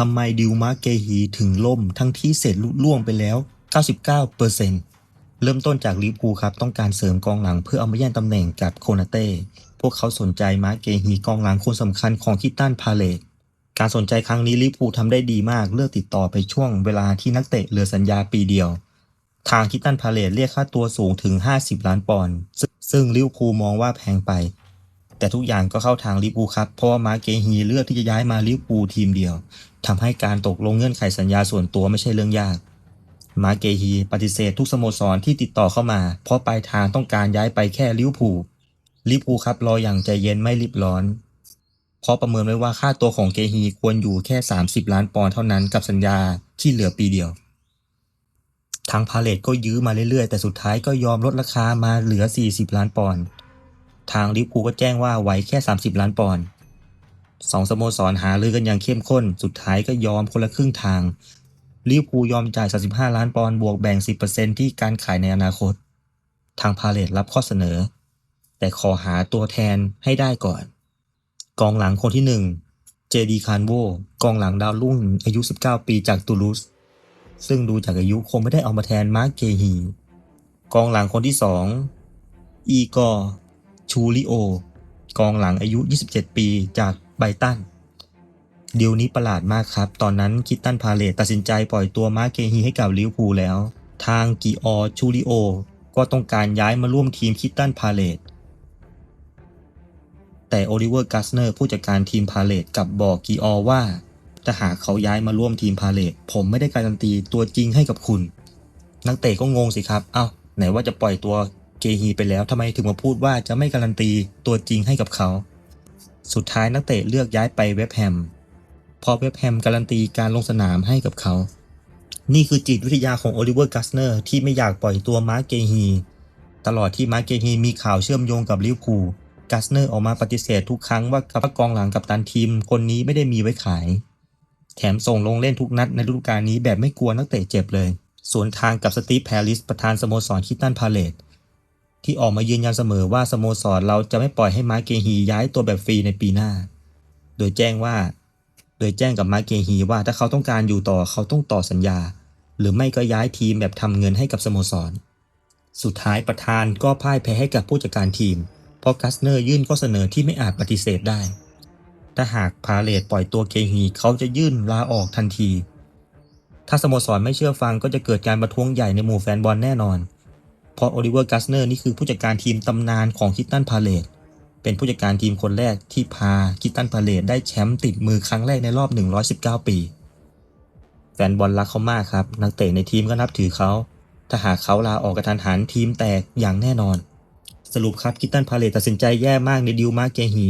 ทำไมดิวมาร์เกฮีถึงล่มทั้งที่เสร็จลุล่วงไปแล้ว 99%เริ่มต้นจากลิเวอร์พูครับ ต้องการเสริมกองหลังเพื่อเอามาแย่งตำแหน่งกับโคนาเต้ พวกเขาสนใจมาร์เกฮีกองหลังคนสำคัญของคิตตันพาเลตการสนใจครั้งนี้ลิเวอร์พูทำได้ดีมาก เลือกติดต่อไปช่วงเวลาที่นักเตะเหลือสัญญาปีเดียว ทางคิตตันพาเลตเรียกค่าตัวสูงถึง 50 ล้านปอนด์ซึ่งลิเวอร์พูมองว่าแพงไป แต่ทุกอย่างก็เข้าทางลิเวอร์พูครับ เพราะว่ามาร์เกฮีเลือกที่จะย้ายมาลิเวอร์พูทีมเดียว ทำให้การตกลงเงื่อนไขสัญญาส่วนตัวไม่ใช่เรื่องยาก มาเกฮีปฏิเสธทุกสโมสรที่ติดต่อเข้ามา เพราะปลายทางต้องการย้ายไปแค่ลิวพูลิวพูครับรออย่างใจเย็นไม่รีบร้อน เพราะประเมินไว้ว่าค่าตัวของเกฮีควรอยู่แค่ 30 ล้านปอนด์เท่านั้นกับสัญญาที่เหลือปีเดียว ทางพาเลตก็ยื้อมาเรื่อยๆ แต่สุดท้ายก็ยอมลดราคามาเหลือ 40 ล้านปอนด์ทางลิวพูก็แจ้งว่าไหวแค่ 30 ล้านปอนด์ สองสโมสรหารือกันอย่างเข้มข้น สุดท้ายก็ยอมคนละครึ่งทางลิเวอร์พูลยอมจ่าย 35 ล้านปอนด์บวกแบ่ง 10%ที่การขายในอนาคต ทางพาเลตรับข้อเสนอ แต่ขอหาตัวแทนให้ได้ก่อน กองหลังคนที่ 1 เจดีคานโวกองหลังดาวรุ่งอายุ 19 ปีจากตูลูสซึ่งดูจากอายุคงไม่ได้เอามาแทนมาร์กเกฮีกองหลังคนที่ 2 อีกอร์ชูริโอกองหลังอายุ 27 ปีจาก ไบตันเดีลนี้ประหลาดมากครับ ตอนนั้นคิตตันพาเลตตัดสินใจปล่อยตัวมาร์เกฮีให้กับลิเวอร์พูลแล้ว ทางกีออร์ชูริโอ ก็ต้องการย้ายมาร่วมทีมคิตตันพาเลตแต่โอลิเวอร์กัสเนอร์ผู้จัดการทีมพาเลตกลับบอกกีออว่าถ้าหากเขาย้ายมาร่วมทีมพาเลตผมไม่ได้การันตีตัวจริงให้กับคุณ นักเตะก็งงสิครับ เอ้า ไหนว่าจะปล่อยตัวเกฮีไปแล้วทำไมถึงมาพูดว่าจะไม่การันตีตัวจริงให้กับเขา สุดท้ายนักเตะเลือกย้ายไปเว็บแฮมพอเว็บแฮมการันตีการลงสนามให้กับเขา นี่คือจิตวิทยาของโอลิเวอร์กัสเนอร์ที่ไม่อยากปล่อยตัวมาร์กเกฮีตลอดที่มาร์กเกฮีมีข่าวเชื่อมโยงกับลิเวอร์พูลกัสเนอร์ออกมาปฏิเสธทุกครั้งว่ากับกองหลังกับตันทีม คนนี้ไม่ได้มีไว้ขาย แถมส่งลงเล่นทุกนัดในฤดูกาลนี้แบบไม่กลัวนักเตะเจ็บเลย สวนทางกับสตีฟแพริสประธานสโมสรคิตตันพาเลต ที่ออกมายืนยันเสมอว่าสโมสรเราจะไม่ปล่อยให้มาร์เกฮีย้ายตัวแบบฟรีในปีหน้า โดยแจ้งว่า โดยแจ้งกับมาร์เกฮีว่าถ้าเขาต้องการอยู่ต่อเขาต้องต่อสัญญา หรือไม่ก็ย้ายทีมแบบทำเงินให้กับสโมสร สุดท้ายประธานก็พ่ายแพ้ให้กับผู้จัดการทีม เพราะกัสเนอร์ยื่นข้อเสนอที่ไม่อาจปฏิเสธได้ ถ้าหากพาเลตปล่อยตัวเกฮีเขาจะยื่นลาออกทันที ถ้าสโมสรไม่เชื่อฟังก็จะเกิดการประท้วงใหญ่ในหมู่แฟนบอลแน่นอน พราะโอลิเวอร์กัสเนอร์นี่คือผู้จัดการทีมตำนานของคิตตันพาเลตเป็นผู้จัดการทีมคนแรกที่พาคิตตันพาเลตได้แชมป์ติดมือครั้งแรกในรอบ 119 ปี แฟนบอลรักเขามากครับ นักเตะในทีมก็นับถือเขา ถ้าหากเขาลาออกกระทันหันทีมแตกอย่างแน่นอน สรุปครับคิตตันพาเลตตัดสินใจแย่มากในดิวมาร์เกฮี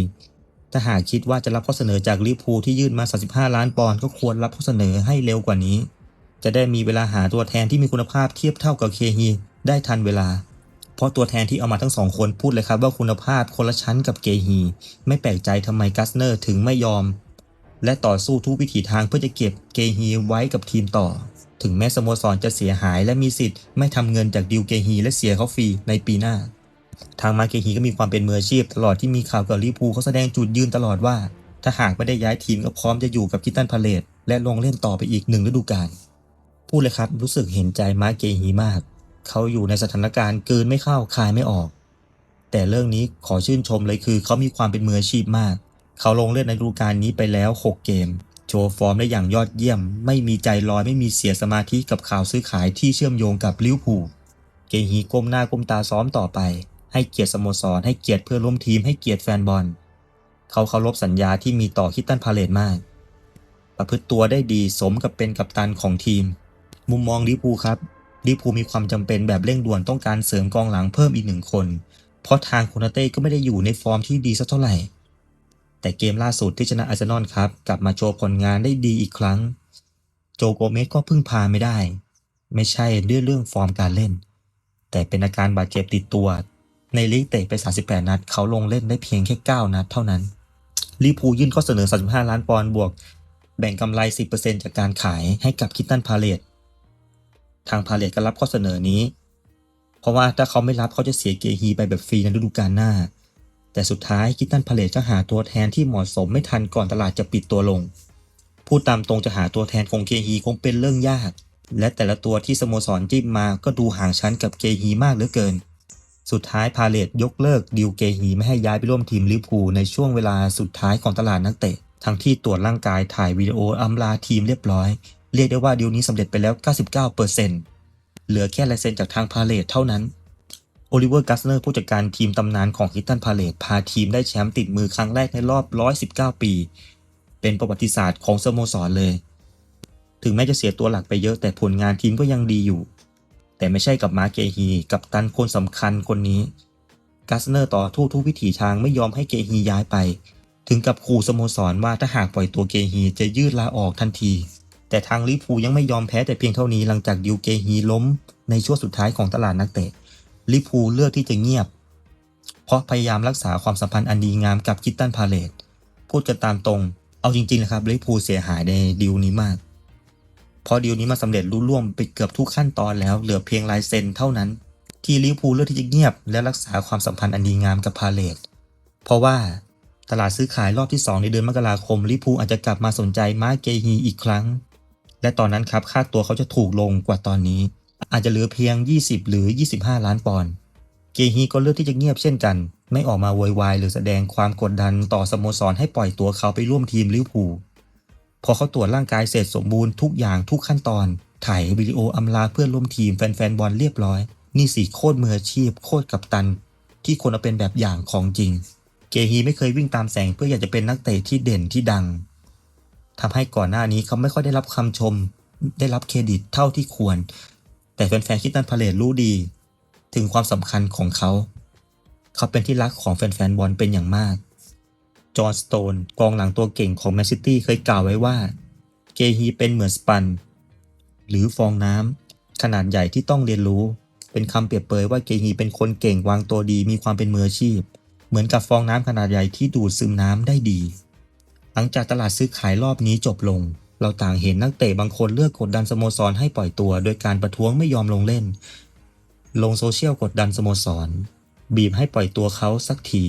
ถ้าหากคิดว่าจะรับข้อเสนอจากลิเวอร์พูลที่ยื่นมา 35 ล้านปอนด์ก็ควรรับข้อเสนอให้เร็วกว่านี้ จะได้มีเวลาหาตัวแทนที่มีคุณภาพเทียบเท่ากับเคฮี ได้ทันเวลา เพราะตัวแทนที่เอามาทั้งสองคนพูดเลยครับว่าคุณภาพคนละชั้นกับเกฮี ไม่แปลกใจทำไมกัสเนอร์ถึงไม่ยอม และต่อสู้ทุกวิถีทางเพื่อจะเก็บเกฮีไว้กับทีมต่อ ถึงแม้สโมสรจะเสียหายและมีสิทธิ์ไม่ทำเงินจากดิวเกฮีและเสียเขาฟรีในปีหน้า ทางมาเกฮีก็มีความเป็นมืออาชีพ ตลอดที่มีข่าวกับลิเวอร์พูลเขาแสดงจุดยืนตลอดว่า ถ้าหากไม่ได้ย้ายทีมก็พร้อมจะอยู่กับคิตตันพาเลตและลงเล่นต่อไปอีกหนึ่งฤดูกาลพูดเลยครับรู้สึกเห็นใจมาเกฮีมาก เขาอยู่ในสถานการณ์เกินไม่เข้าคายไม่ออก แต่เรื่องนี้ขอชื่นชมเลยคือเขามีความเป็นมืออาชีพมาก เขาลงเล่นในฤดูกาลนี้ไปแล้ว 6 เกม โชว์ฟอร์มได้อย่างยอดเยี่ยม ไม่มีใจลอยไม่มีเสียสมาธิกับข่าวซื้อขายที่เชื่อมโยงกับลิวพูเกฮีก้มหน้าก้มตาซ้อมต่อไป ให้เกียรติสโมสรให้เกียรติเพื่อนร่วมทีมให้เกียรติแฟนบอล เขาเคารพสัญญาที่มีต่อคิตตันพาเลตมาก ประพฤติตัวได้ดีสมกับเป็นกัปตันของทีม มุมมองลิวพูครับ ลิเวอร์พูมีความจำเป็นแบบเร่งด่วนต้องการเสริมกองหลังเพิ่มอีกหนึ่งคน เพราะทางโคนาเต้ก็ไม่ได้อยู่ในฟอร์มที่ดีสักเท่าไหร่ แต่เกมล่าสุดที่ชนะอาร์เซนอลครับ กลับมาโชว์ผลงานได้ดีอีกครั้ง โจโกเมสก็พึ่งพาไม่ได้ ไม่ใช่เรื่องเรื่องฟอร์มการเล่น แต่เป็นอาการบาดเจ็บติดตัว ในลีกเตะไป 38 นัด เขาลงเล่นได้เพียงแค่9นัดเท่านั้นลิเวอร์พูยื่นข้อเสนอ 35 ล้านปอนด์บวก แบ่งกำไร 10%จากการขายให้กับคิตตันพาเลต ทางพาเลตก็รับข้อเสนอนี้ เพราะว่าถ้าเขาไม่รับเขาจะเสียเกฮีไปแบบฟรีในฤดูกาลหน้า แต่สุดท้ายคิตันพาเลตก็หาตัวแทนที่เหมาะสมไม่ทันก่อนตลาดจะปิดตัวลง พูดตามตรงจะหาตัวแทนของเกฮีคงเป็นเรื่องยาก และแต่ละตัวที่สโมสรจิ้มมาก็ดูห่างชั้นกับเกฮีมากเหลือเกิน สุดท้ายพาเลตยกเลิกดิวเกฮีไม่ให้ย้ายไปร่วมทีมลิเวอร์พูลในช่วงเวลาสุดท้ายของตลาดนักเตะทั้งที่ตรวจร่างกายถ่ายวิดีโออำลาทีมเรียบร้อย เรียกได้ว่าดิวนี้สำเร็จไปแล้ว 99%เหลือแค่ลายเซ็นจากทางพาเลตเท่านั้น โอลิเวอร์ กัสเนอร์ผู้จัดการทีมตำนานของคิตตันพาเลตพาทีมได้แชมป์ติดมือครั้งแรกในรอบ 119 ปี เป็นประวัติศาสตร์ของสโมสรเลย ถึงแม้จะเสียตัวหลักไปเยอะแต่ผลงานทีมก็ยังดีอยู่ แต่ไม่ใช่กับมาเกฮี กับตันคนสำคัญคนนี้ กัสเนอร์ต่อทู่ทุกวิถีทางไม่ยอมให้เกฮีย้ายไป ถึงกับขู่สโมสรว่าถ้าหากปล่อยตัวเกฮีจะยืดลาออกทันที แต่ทางลิพูยังไม่ยอมแพ้แต่เพียงเท่านี้หลังจากดิวเกฮีล้มในช่วงสุดท้ายของตลาดนักเตะลิพูเลือกที่จะเงียบ เพราะพยายามรักษาความสัมพันธ์อันดีงามกับคิตตันพาเลตพูดกันตามตรง เอาจริงๆนะครับลิพูเสียหายในดีลนี้มากเพราะดีลนี้มาสำเร็จรุ่ล่วงไปเกือบทุกขั้นตอนแล้วเหลือเพียงลายเซ็นเท่านั้น ที่ลิพูเลือกที่จะเงียบ และรักษาความสัมพันธ์อันดีงามกับพาเลตเพราะว่าตลาดซื้อขายรอบที่ 2 ในเดือนมกราคมลิพูอาจจะกลับมาสนใจมาเกฮีอีกครั้ง และตอนนั้นครับค่าตัวเขาจะถูกลงกว่าตอนนี้ อาจจะเหลือเพียง 20 หรือ 25 ล้านปอนด์เกฮีก็เลือกที่จะเงียบเช่นกัน ไม่ออกมาโวยวายหรือแสดงความกดดันต่อสโมสรให้ปล่อยตัวเขาไปร่วมทีมลิเวอร์พูลพอเขาตรวจร่างกายเสร็จสมบูรณ์ทุกอย่างทุกขั้นตอน ถ่ายวิดีโออำลาเพื่อนร่วมทีมแฟนๆบอลเรียบร้อย นี่สิโคตรมืออาชีพ โคตรกัปตัน ที่คนเอาเป็นแบบอย่างของจริง เกฮีไม่เคยวิ่งตามแสงเพื่ออยากจะเป็นนักเตะที่เด่นที่ดัง ทำให้ก่อนหน้านี้เขาไม่ค่อยได้รับคำชม ได้รับเครดิตเท่าที่ควร แต่แฟนๆคิดตันพาเลตรู้ดี ถึงความสำคัญของเขา เขาเป็นที่รักของแฟนๆบอลเป็นอย่างมาก จอห์นสโตนกองหลังตัวเก่งของแมนซิตี้เคยกล่าวไว้ว่า เกฮีเป็นเหมือนสปัน หรือฟองน้ำขนาดใหญ่ที่ต้องเรียนรู้ เป็นคำเปรียบเปรยว่าเกฮีเป็นคนเก่งวางตัวดีมีความเป็นมืออาชีพ เหมือนกับฟองน้ำขนาดใหญ่ที่ดูดซึมน้ำได้ดี หลังจากตลาดซื้อขายรอบนี้จบลง เราต่างเห็นนักเตะบางคนเลือกกดดันสโมสรให้ปล่อยตัว โดยการประท้วงไม่ยอมลงเล่น ลงโซเชียลกดดันสโมสร บีบให้ปล่อยตัวเขาสักที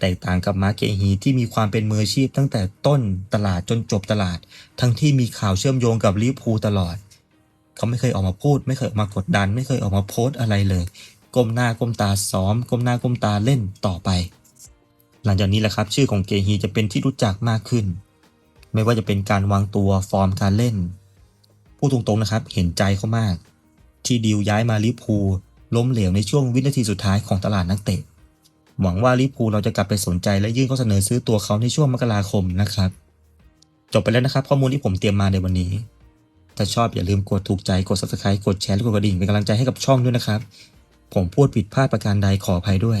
แตกต่างกับมาเกฮีที่มีความเป็นมืออาชีพตั้งแต่ต้นตลาดจนจบตลาด ทั้งที่มีข่าวเชื่อมโยงกับลิเวอร์พูลตลอด เขาไม่เคยออกมาพูด ไม่เคยออกมากดดัน ไม่เคยออกมาโพสต์อะไรเลย ก้มหน้าก้มตาซ้อม ก้มหน้าก้มตาเล่นต่อไป หลังจากนี้แหละครับ ชื่อของเกฮีจะเป็นที่รู้จักมากขึ้น ไม่ว่าจะเป็นการวางตัวฟอร์มการเล่น พูดตรงๆนะครับเห็นใจเขามาก ที่ดิวย้ายมาลิพูล้มเหลวในช่วงวินาทีสุดท้ายของตลาดนักเตะ หวังว่าลิพูเราจะกลับไปสนใจและยื่นข้อเสนอซื้อตัวเขาในช่วงมกราคมนะครับ จบไปแล้วนะครับ ข้อมูลที่ผมเตรียมมาในวันนี้ ถ้าชอบอย่าลืมกดถูกใจกด subscribe กดแชร์และกดกระดิ่งเป็นกำลังใจให้กับช่องด้วยนะครับ ผมพูดผิดพลาดประการใดขออภัยด้วย